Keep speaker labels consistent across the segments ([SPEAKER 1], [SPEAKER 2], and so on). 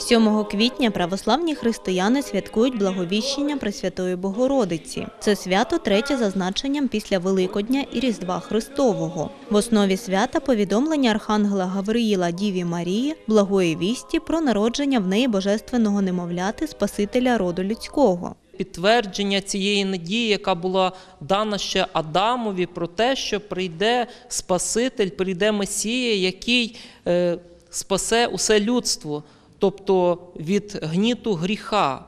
[SPEAKER 1] 7 квітня православні християни святкують благовіщення Пресвятої Богородиці. Це свято третє за значенням після Великодня і Різдва Христового. В основі свята повідомлення Архангела Гавриїла Діві Марії благої вісті про народження в неї божественного немовляти Спасителя роду людського.
[SPEAKER 2] підтвердження цієї надії, яка була дана ще Адамові, про те, що прийде Спаситель, прийде Месія, який е, спасе усе людство, тобто від гніту гріха.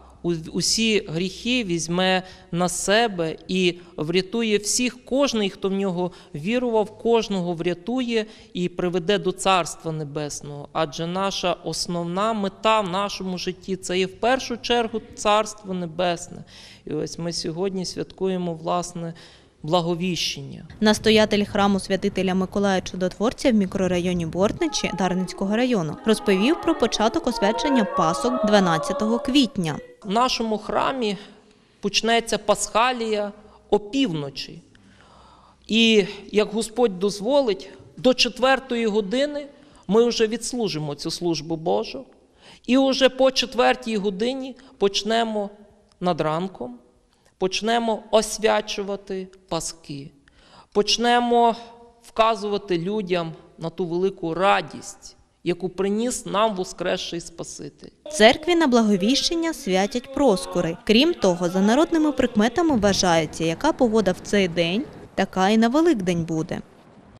[SPEAKER 2] Усі гріхи візьме на себе і врятує всіх, кожний, хто в нього вірував, кожного врятує і приведе до Царства Небесного. Адже наша основна мета в нашому житті це є в першу чергу Царство Небесне. І ось ми сьогодні святкуємо власне благовіщення.
[SPEAKER 1] Настоятель храму святителя Миколая Чудотворця в мікрорайоні Бортничі Дарницького району розповів про початок освячення Пасок 12 квітня.
[SPEAKER 2] В нашому храмі почнеться Пасхалія опівночі. І як Господь дозволить, до четвертої години ми вже відслужимо цю службу Божу. І вже по четвертій годині почнемо над ранком, почнемо освячувати Паски, почнемо вказувати людям на ту велику радість, яку приніс нам воскресший Спаситель.
[SPEAKER 1] Церкві на благовіщення святять проскури. Крім того, за народними прикметами вважається, яка погода в цей день, така і на Великдень буде.